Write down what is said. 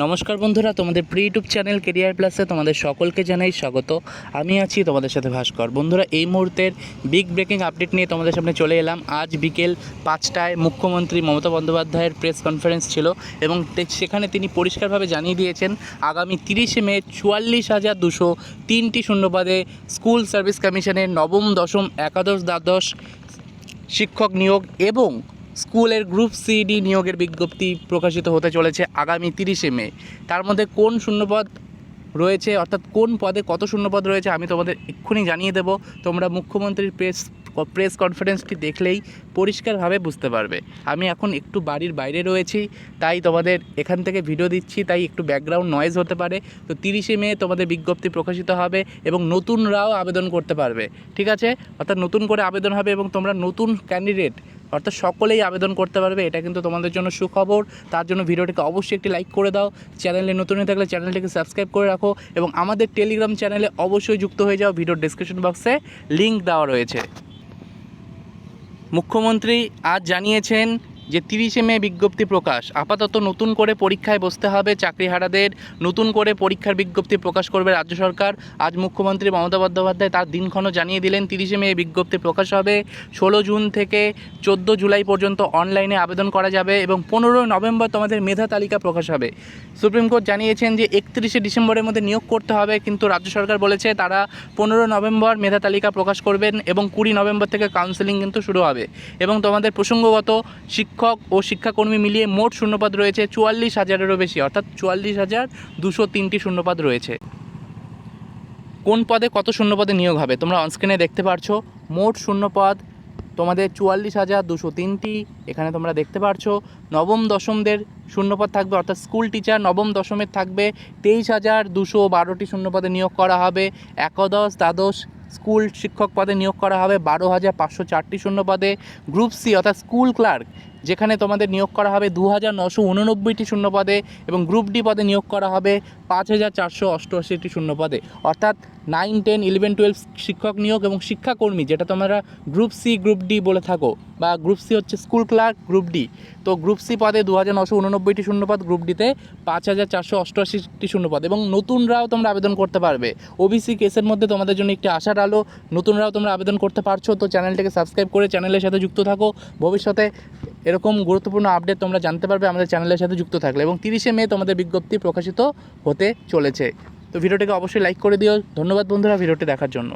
নমস্কার বন্ধুরা, তোমাদের প্রি ইউটিউব চ্যানেল কেরিয়ার প্লাসে তোমাদের সকলকে জানাই স্বাগত। আমি আছি তোমাদের সাথে ভাস্কর। বন্ধুরা, এই মুহূর্তের বিগ ব্রেকিং আপডেট নিয়ে তোমাদের সামনে চলে এলাম। আজ বিকেল পাঁচটায় মুখ্যমন্ত্রী মমতা বন্দ্যোপাধ্যায়ের প্রেস কনফারেন্স ছিল এবং সেখানে তিনি পরিষ্কারভাবে জানিয়ে দিয়েছেন, আগামী তিরিশে মে চুয়াল্লিশ হাজার দুশো তিনটি শূন্যপদে স্কুল সার্ভিস কমিশনের নবম, দশম, একাদশ, দ্বাদশ শিক্ষক নিয়োগ এবং স্কুলের গ্রুপ সিডি নিয়োগের বিজ্ঞপ্তি প্রকাশিত হতে চলেছে আগামী তিরিশে মে। তার মধ্যে কোন শূন্যপদ রয়েছে, অর্থাৎ কোন পদে কত শূন্যপদ রয়েছে, আমি তোমাদের এক্ষুনি জানিয়ে দেব। তোমরা মুখ্যমন্ত্রীর প্রেস প্রেস কনফারেন্সটি দেখলেই পরিষ্কারভাবে বুঝতে পারবে। আমি এখন একটু বাড়ির বাইরে রয়েছি, তাই তোমাদের এখান থেকে ভিডিও দিচ্ছি, তাই একটু ব্যাকগ্রাউন্ড নয়েজ হতে পারে। তো তিরিশে মে তোমাদের বিজ্ঞপ্তি প্রকাশিত হবে এবং নতুনরাও আবেদন করতে পারবে, ঠিক আছে? অর্থাৎ নতুন করে আবেদন হবে এবং তোমরা নতুন ক্যান্ডিডেট অর্থাৎ সকলেই আবেদন করতে পারবে, এটা কিন্তু তোমাদের জন্য সুখবর। তার জন্য ভিডিওটিকে অবশ্যই একটি লাইক করে দাও। চ্যানেলে নতুন হয়ে থাকলে চ্যানেলটিকে সাবস্ক্রাইব করে রাখো এবং আমাদের টেলিগ্রাম চ্যানেলে অবশ্যই যুক্ত হয়ে যাও। ভিডিওর ডিসক্রিপশন বক্সে লিঙ্ক দেওয়া রয়েছে। মুখ্যমন্ত্রী আজ জানিয়েছেন যে তিরিশে মে বিজ্ঞপ্তি প্রকাশ। আপাতত নতুন করে পরীক্ষায় বসতে হবে চাকরিহারাদের। নতুন করে পরীক্ষার বিজ্ঞপ্তি প্রকাশ করবে রাজ্য সরকার। আজ মুখ্যমন্ত্রী মমতা বন্দ্যোপাধ্যায় তার দিনক্ষণও জানিয়ে দিলেন, তিরিশে মে বিজ্ঞপ্তি প্রকাশ হবে। ষোলো জুন থেকে চোদ্দ জুলাই পর্যন্ত অনলাইনে আবেদন করা যাবে এবং পনেরোই নভেম্বর তোমাদের মেধা তালিকা প্রকাশ হবে। সুপ্রিম কোর্ট জানিয়েছেন যে একত্রিশে ডিসেম্বরের মধ্যে নিয়োগ করতে হবে, কিন্তু রাজ্য সরকার বলেছে তারা পনেরো নভেম্বর মেধা তালিকা প্রকাশ করবেন এবং কুড়ি নভেম্বর থেকে কাউন্সেলিং কিন্তু শুরু হবে। এবং তোমাদের প্রসঙ্গগত শিক্ষক ও শিক্ষাকর্মী মিলিয়ে মোট শূন্যপদ রয়েছে চুয়াল্লিশ হাজারেরও বেশি, অর্থাৎ চুয়াল্লিশ হাজার দুশো তিনটি শূন্যপদ রয়েছে। কোন পদে কত শূন্যপদে নিয়োগ হবে? তোমরা অনস্ক্রিনে দেখতে পারছ, মোট শূন্যপদ তোমাদের চুয়াল্লিশ হাজার দুশো তিনটি, এখানে তোমরা দেখতে পারছ, নবম দশমদের শূন্যপদ থাকবে, অর্থাৎ স্কুল টিচার নবম দশমের থাকবে, তেইশ হাজার দুশো বারোটি শূন্যপদে নিয়োগ করা হবে, একাদশ, দ্বাদশ স্কুল শিক্ষক পদে নিয়োগ করা হবে, বারো হাজার পাঁচশো চারটি শূন্যপদে গ্রুপ সি অর্থাৎ স্কুল ক্লার্ক যেখানে তোমাদের নিয়োগ করা হবে দু হাজার নশো উননব্বইটি শূন্যপদে এবং গ্রুপ ডি পদে নিয়োগ করা হবে পাঁচ হাজার চারশো অষ্টআশিটি শূন্যপদে। অর্থাৎ নাইন, টেন, ইলেভেন, টুয়েলভ শিক্ষক নিয়োগ এবং শিক্ষাকর্মী, যেটা তোমরা গ্রুপ সি, গ্রুপ ডি বলে থাকো, বা গ্রুপ সি হচ্ছে স্কুল ক্লার্ক, গ্রুপ ডি। তো গ্রুপ সি পদে দু হাজার নশো উননব্বইটি শূন্যপদ, গ্রুপ ডিতে পাঁচ হাজার চারশো অষ্টআশিটি শূন্যপদ এবং নতুনরাও তোমরা আবেদন করতে পারবে। ওবিসি কেসের মধ্যে তোমাদের জন্য একটি আশার আলো, নতুনরাও তোমরা আবেদন করতে পারছ, তো চ্যানেলটাকে সাবস্ক্রাইব করে চ্যানেলের সাথে যুক্ত থাকো। ভবিষ্যতে এরকম গুরুত্বপূর্ণ আপডেট তোমরা জানতে পারবে, আমাদের চ্যানেলের সাথে যুক্ত থাকলে এবং তিরিশে মে তোমাদের বিজ্ঞপ্তি প্রকাশিত হতে চলেছে। তো ভিডিওটিকে অবশ্যই লাইক করে দিও। ধন্যবাদ বন্ধুরা, ভিডিওটি দেখার জন্য।